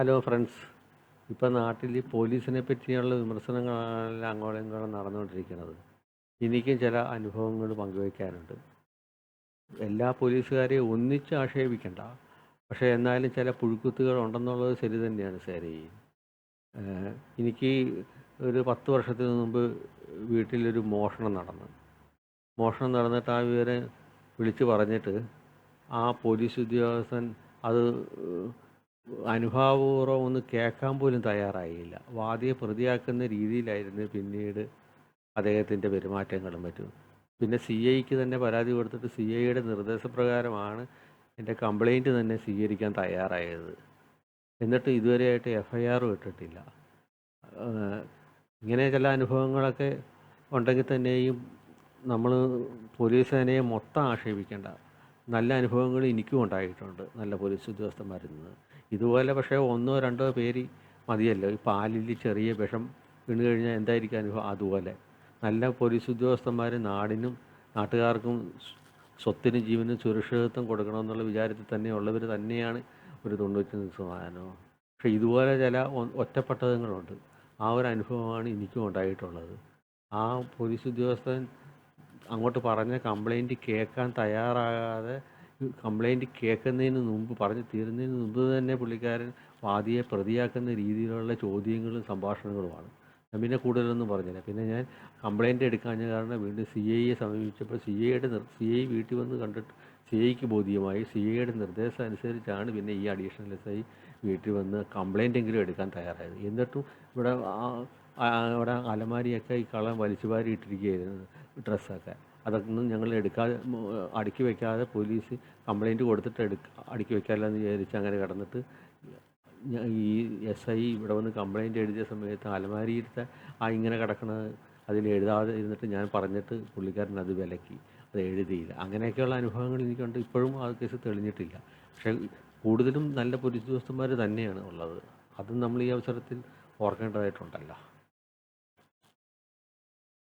Hello friends. ഇപ്പം നാട്ടിൽ പോലീസിനെ പറ്റിയുള്ള വിമർശനങ്ങളെല്ലാം അങ്ങോളം ഇങ്ങോളം നടന്നുകൊണ്ടിരിക്കുന്നത്. എനിക്കും ചില അനുഭവങ്ങൾ പങ്കുവയ്ക്കാനുണ്ട്. എല്ലാ പോലീസുകാരെയും ഒന്നിച്ച് ആക്ഷേപിക്കണ്ട. പക്ഷേ എന്നാലും ചില പുഴുക്കുത്തുകൾ ഉണ്ടെന്നുള്ളത് ശരി തന്നെയാണ് ശരി എനിക്ക് ഒരു പത്ത് വർഷത്തിന് മുമ്പ് വീട്ടിലൊരു മോഷണം നടന്നു. മോഷണം നടന്നിട്ട് ആ വിവരം വിളിച്ച് പറഞ്ഞിട്ട് ആ പോലീസ് ഉദ്യോഗസ്ഥൻ അത് അനുഭാവപൂർവം ഒന്ന് കേൾക്കാൻ പോലും തയ്യാറായില്ല. വാദിയെ പ്രതിയാക്കുന്ന രീതിയിലായിരുന്നു പിന്നീട് അദ്ദേഹത്തിന്റെ പെരുമാറ്റങ്ങളും മറ്റും. പിന്നെ സി ഐക്ക് തന്നെ പരാതി കൊടുത്തിട്ട് സി ഐയുടെ നിർദ്ദേശപ്രകാരമാണ് എന്റെ കംപ്ലൈന്റ് തന്നെ സ്വീകരിക്കാൻ തയ്യാറായത്. എന്നിട്ട് ഇതുവരെയായിട്ട് എഫ് ഐ ആറും ഇട്ടിട്ടില്ല. ഇങ്ങനെ ചില അനുഭവങ്ങളൊക്കെ ഉണ്ടെങ്കിൽ തന്നെയും നമ്മൾ പോലീസ് സേനയെ മൊത്തം ആക്ഷേപിക്കേണ്ട നല്ല അനുഭവങ്ങൾ എനിക്കും ഉണ്ടായിട്ടുണ്ട് നല്ല പോലീസ് ഉദ്യോഗസ്ഥന്മാരിൽ നിന്ന്. ഇതുപോലെ പക്ഷേ ഒന്നോ രണ്ടോ പേര് മതിയല്ലോ. ഈ പാലിൽ ചെറിയ വിഷം വീണ് കഴിഞ്ഞാൽ എന്തായിരിക്കും അനുഭവം? അതുപോലെ. നല്ല പോലീസ് ഉദ്യോഗസ്ഥന്മാർ നാടിനും നാട്ടുകാർക്കും സ്വത്തിനും ജീവനും സുരക്ഷിതത്വം കൊടുക്കണമെന്നുള്ള വിചാരത്തിൽ തന്നെയുള്ളവർ തന്നെയാണ് ഒരു തൊണ്ണൂറ്റി ശതമാനവും. പക്ഷേ ഇതുപോലെ ചില ഒറ്റപ്പെട്ടതങ്ങളുണ്ട് ആ ഒരു അനുഭവമാണ് എനിക്കും ഉണ്ടായിട്ടുള്ളത്. ആ പോലീസ് ഉദ്യോഗസ്ഥൻ അങ്ങോട്ട് പറഞ്ഞ കംപ്ലൈന്റ് കേൾക്കാൻ തയ്യാറാകാതെ കംപ്ലൈന്റ് കേൾക്കുന്നതിന് മുമ്പ് പറഞ്ഞ് തീരുന്നതിന് മുമ്പ് തന്നെ പുള്ളിക്കാരൻ വാദിയെ പ്രതിയാക്കുന്ന രീതിയിലുള്ള ചോദ്യങ്ങളും സംഭാഷണങ്ങളുമാണ്. ഞാൻ പിന്നെ കൂടുതലൊന്നും പറഞ്ഞില്ല. പിന്നെ ഞാൻ കംപ്ലൈന്റ് എടുക്കാഞ്ഞ കാരണം വീണ്ടും സി ഐയെ സമീപിച്ചപ്പോൾ സി ഐയുടെ സി ഐ വീട്ടിൽ വന്ന് കണ്ടിട്ട് സി ഐക്ക് ബോധ്യമായി. സി ഐയുടെ നിർദ്ദേശം അനുസരിച്ചാണ് പിന്നെ ഈ അഡീഷണൽ എസ് ഐ വീട്ടിൽ വന്ന് കംപ്ലൈന്റ് എങ്കിലും എടുക്കാൻ തയ്യാറായത്. എന്നിട്ടും ഇവിടെ ഇവിടെ അലമാരിയൊക്കെ ഈ കള വലിച്ചു വാരി ഇട്ടിരിക്കുകയായിരുന്നു ഡ്രസ്സൊക്കെ. അതൊന്നും ഞങ്ങൾ എടുക്കാതെ അടുക്കി വയ്ക്കാതെ പോലീസ് കംപ്ലൈന്റ് കൊടുത്തിട്ട് എടുക്ക അടുക്കി വെക്കാമല്ലോ എന്ന് വിചാരിച്ച് അങ്ങനെ കിടന്നിട്ട് ഈ എസ് ഐ ഇവിടെ വന്ന് കംപ്ലൈന്റ് എഴുതിയ സമയത്ത് അലമാരിയിലത്തെ ആ ഇങ്ങനെ കിടക്കണത് അതിൽ എഴുതാതെ ഇരുന്നിട്ട് ഞാൻ പറഞ്ഞിട്ട് പുള്ളിക്കാരൻ അത് വിലക്കി അത് എഴുതിയില്ല. അങ്ങനെയൊക്കെയുള്ള അനുഭവങ്ങൾ എനിക്കുണ്ട്. ഇപ്പോഴും ആ കേസ് തെളിഞ്ഞിട്ടില്ല. പക്ഷേ കൂടുതലും നല്ല പോലീസ് ഉദ്യോഗസ്ഥന്മാർ തന്നെയാണ് ഉള്ളത്. അതും നമ്മൾ ഈ അവസരത്തിൽ ഓർക്കേണ്ടതായിട്ടുണ്ടല്ലോ.